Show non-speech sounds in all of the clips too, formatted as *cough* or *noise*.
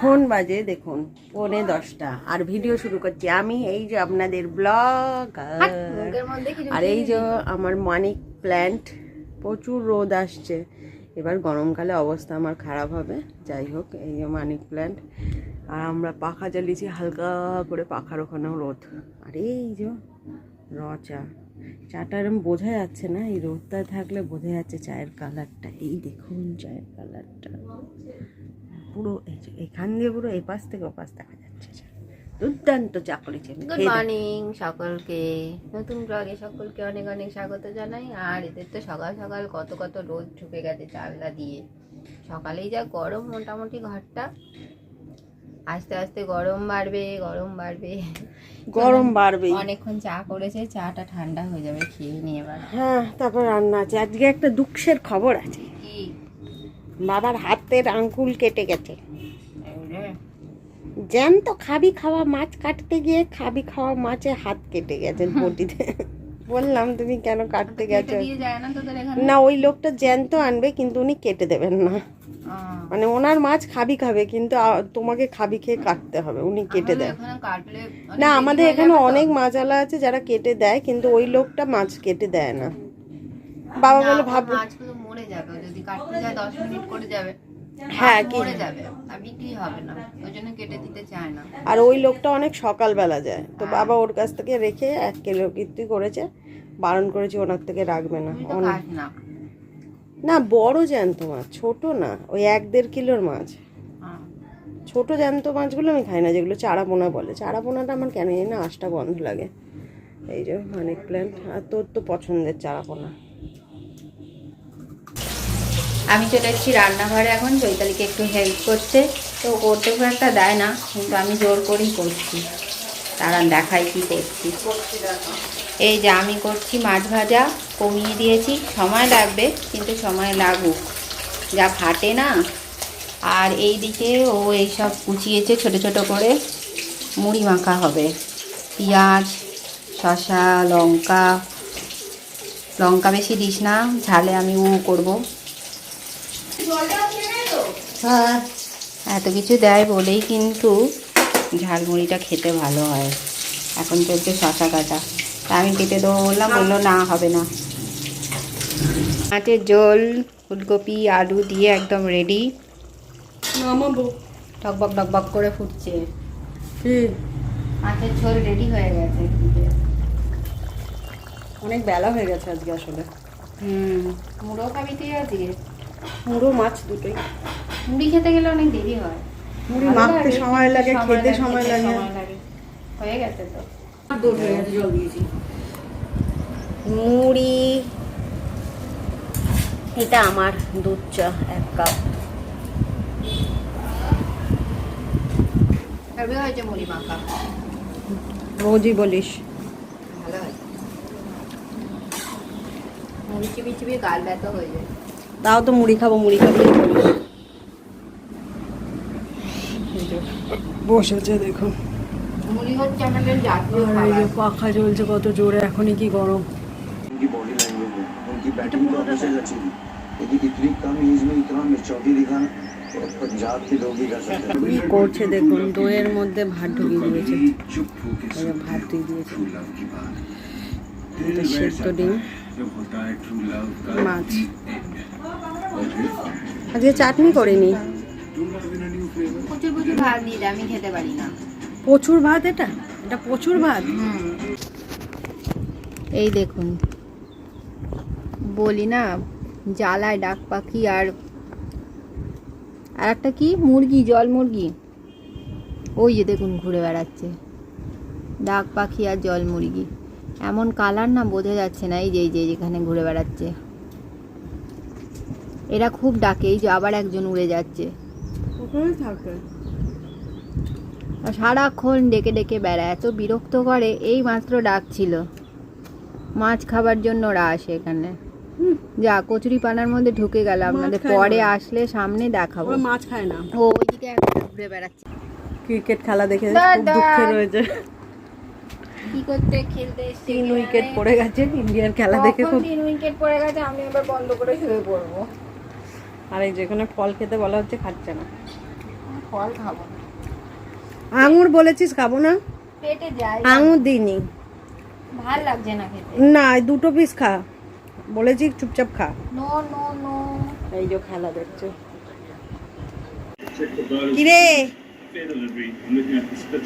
এখন বাজে দেখুন পৌনে দশটা। আর ভিডিও শুরু করছি আমি এই যে আপনাদের ব্লগ আর এই যে আমার মানিক প্ল্যান্ট প্রচুর রোদ আসছে। এবার গরমকালে অবস্থা আমার খারাপ হবে যাই হোক এই যে মানিক প্ল্যান্ট আর আমরা পাখা জ্বালিয়েছি হালকা করে পাখার ওখানেও রোদ। আর এই যে র চা চাটা এরম বোঝা যাচ্ছে না এই রোদটা থাকলে বোঝা যাচ্ছে চায়ের কালারটা এই দেখুন চায়ের কালারটা পুরো এখান দিয়ে পুরো এই পাশ থেকে ওপাশ দেখা যাচ্ছে দুর্দান্ত চা করেছি। গুড মর্নিং সকলকে। নতুন ব্লগে সকলকে অনেক অনেক স্বাগত জানাই। আর এদের তো সকাল সকাল কত কত রোদ ঢুকে গেছে জানলা দিয়ে। সকালেই যা গরম মোটামুটি ঘরটা। আস্তে আস্তে গরম বাড়বে গরম বাড়বে। গরম বাড়বে অনেকক্ষণ চা করেছে চাটা ঠান্ডা হয়ে যাবে খেয়ে নিয়ে এবার। হ্যাঁ তারপর রান্না আছে। আজকে একটা দুঃখের খবর আছে। কি? বাবার হাতের আঙ্গুল কেটে গেছে। জ্যান্ত খাবি খাওয়া মাছ কাটতে গিয়ে খাবি খাওয়া মাছে হাত কেটে গেছে *laughs* বটিতে। বললাম তুমি কেন কাটতে কেটে গেছো? না ওই লোকটা জ্যান্ত আনবে কিন্তু উনি কেটে দেবেন না। মানে ওনার মাছ খাবি খাবে কিন্তু তোমাকে খাবি খেয়ে কাটতে হবে উনি কেটে অনেক না আমাদের এখানে। অনেক মাছওয়ালা আছে যারা কেটে দেয় কিন্তু ওই লোকটা মাছ কেটে দেয় না। বাবা বলে মাছগুলো মরে যাবে যদি কাটতে যায় দশ মিনিট করে যাবে হ্যাঁ, মরে যাবে। আর বিক্রি হবে না? ওই জন্য কেটে দিতে চায় না। আর ওই লোকটা অনেক সকালবেলা যায়। তো বাবা ওর কাছ থেকে রেখে এক কিলো কীর্তি করেছে বারণ করেছে ওনার থেকে রাখবে না। অনেক- না। বড় জ্যান্ত মাছ ছোট না ওই এক দেড় কিলোর মাছ। হ্যাঁ। ছোট জ্যান্ত মাছগুলো আমি খাই না যেগুলো চারা পোনা বলে। চারা পোনাটা আমার কেন জানি না আশটা বন্ধ লাগে। এই যে মানিক প্ল্যান্ট আর তোর তো পছন্দের চারা পোনা আমি চলে এসেছি রান্নাঘরে এখন, চৈতালিকে একটু হেল্প করতে। তো করতে খুব একটা দেয় না, কিন্তু আমি জোর করেই করছি। তারা দেখাই কি করছি। এই যে আমি করছি মাছ ভাজা, কমিয়ে দিয়েছি। সময় লাগবে, কিন্তু সময় লাগুক। যা ফাটে না। আর এই দিকে ও এইসব কুচিয়েছে ছোট ছোট করে। মুড়ি মাখা হবে। পেঁয়াজ, শসা, লঙ্কা। লঙ্কা বেশি দিস না, ঝালে আমি উ করব। হ্যাঁ। এত কিছু দেয় বলেই কিন্তু ঝালমুড়িটা খেতে ভালো হয়। এখন চলছে শশা কাটা। তা আমি কেটে দেবো বললাম বলল না হবে না। মাছের ঝোল ফুলকপি আলু দিয়ে একদম রেডি নামাবো। টকবক টকবক করে ফুটছে। কি মাছের ঝোল রেডি হয়ে গেছে। অনেক বেলা হয়ে গেছে আজকে আসলে। হুম। মুড়ো খাবি তুই আজকে পুরো মাছ দুটোই। মুড়ি খেতে গেলে অনেক দেরি হয়। মুড়ি মাখতে সময় লাগে খেতে সময় লাগে। হয়ে গেছে তো। মুড়ি এটা আমার দুধ চা এক কাপ। মুড়ি রোজই বলিস। ভালো হয় মুড়ি চিবি চিবি গাল ব্যথা হয়ে যায়। তাও তো মুড়ি খাব মুড়ি খাব বসেছে দেখো। পাখা চলছে কত জোরে এখনই কি গরম। করছে দেখুন দইয়ের মধ্যে ভাত ঢুকিয়ে দিয়েছে। ভাত দিয়ে দিয়েছে। সেদ্ধ ডিম। মাছ আজকে চাটনি করিনি। প্রচুর প্রচুর ভাত দিয়ে আমি খেতে পারি না। প্রচুর ভাত এটা? এটা প্রচুর ভাত। এই দেখুন। বলি না জ্বালায় ডাক পাখি আর আর একটা কি? মুরগি জল মুরগি। ওই যে দেখুন ঘুরে বেড়াচ্ছে। ডাক পাখি আর জল মুরগি। এমন কালার না বোঝা যাচ্ছে না এই যে এই যে যেখানে ঘুরে বেড়াচ্ছে। এরা খুব ডাকে এই যে আবার একজন উড়ে যাচ্ছে। সারাক্ষণ ডেকে ডেকে বেড়ায় এত বিরক্ত করে এই মাত্র ডাকছিল। মাছ খাবার জন্য ওরা আসে এখানে। যা কচুরি পানার মধ্যে ঢুকে গেল আপনাদের পরে আসলে সামনে দেখাবো। মাছ খায় না। ও ওইদিকে একটা ঘুরে বেড়াচ্ছে। ক্রিকেট খেলা দেখে। দুঃখে রয়েছে। কি করতে খেলতে এসছে তিন উইকেট পড়ে গেছে ইন্ডিয়ার খেলা দেখে খুব তিন উইকেট পড়ে গেছে আমি এবার বন্ধ করে শুয়ে পড়ব। আর এই যেখানে ফল খেতে বলা হচ্ছে খাচ্ছে না। ফল খাব আঙুর বলেছিস খাব না? পেটে যায়। আঙুর দিইনি। ভালো লাগছে না খেতে। না দুটো পিস খা। বলেছি চুপচাপ খা। নো নো নো এই যে খেলা দেখছ। কিরে?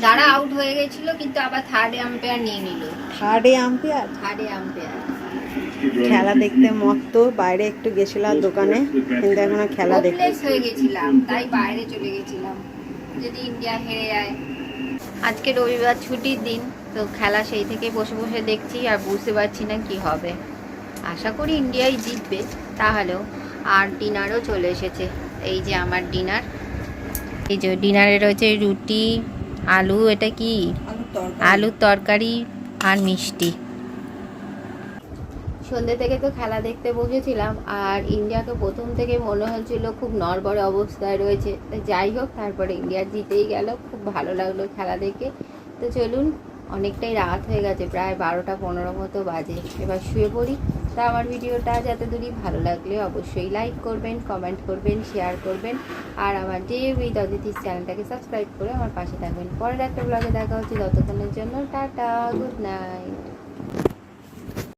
যারা আউট হয়ে গেছিল কিন্তু আবার থার্ড আম্পায়ার নিয়ে নিল। থার্ডে আম্পিয়ার থার্ডে আম্পায়ার খেলা দেখতে মস্ত বাইরে একটু গেছিলাম দোকানে কিন্তু এখন খেলা দেখতে হয়ে গেছিলাম তাই বাইরে চলে গেছিলাম। যদি ইন্ডিয়া হেরে যায়। আজকে রবিবার ছুটির দিন তো খেলা সেই থেকে বসে বসে দেখছি আর বুঝতে পারছি না কি হবে। আশা করি ইন্ডিয়াই জিতবে তাহলেও আর ডিনারও চলে এসেছে। এই যে আমার ডিনার এই যে ডিনারে রয়েছে রুটি আলু এটা কি? আলুর তরকারি। আর মিষ্টি। সন্ধ্যে থেকে তো খেলা দেখতে বসেছিলাম আর ইন্ডিয়াকে প্রথম থেকে মনে হচ্ছিল খুব নড়বড়ে অবস্থায় রয়েছে। তো যাই হোক তারপরে ইন্ডিয়া জিতেই গেল খুব ভালো লাগল খেলা দেখে। তো চলুন অনেকটাই রাত হয়ে গেছে প্রায় বারোটা পনেরো মতো বাজে। এবার শুয়ে পড়ি। তা আমার ভিডিওটা যাতে দূরই ভালো লাগলে অবশ্যই লাইক করবেন কমেন্ট করবেন শেয়ার করবেন। আর আমার ডে উইথ অদিতির চ্যানেলটাকে সাবস্ক্রাইব করে আমার পাশে থাকবেন। পরের একটা ব্লগে দেখা হচ্ছে। ততক্ষণের জন্য টাটা গুড নাইট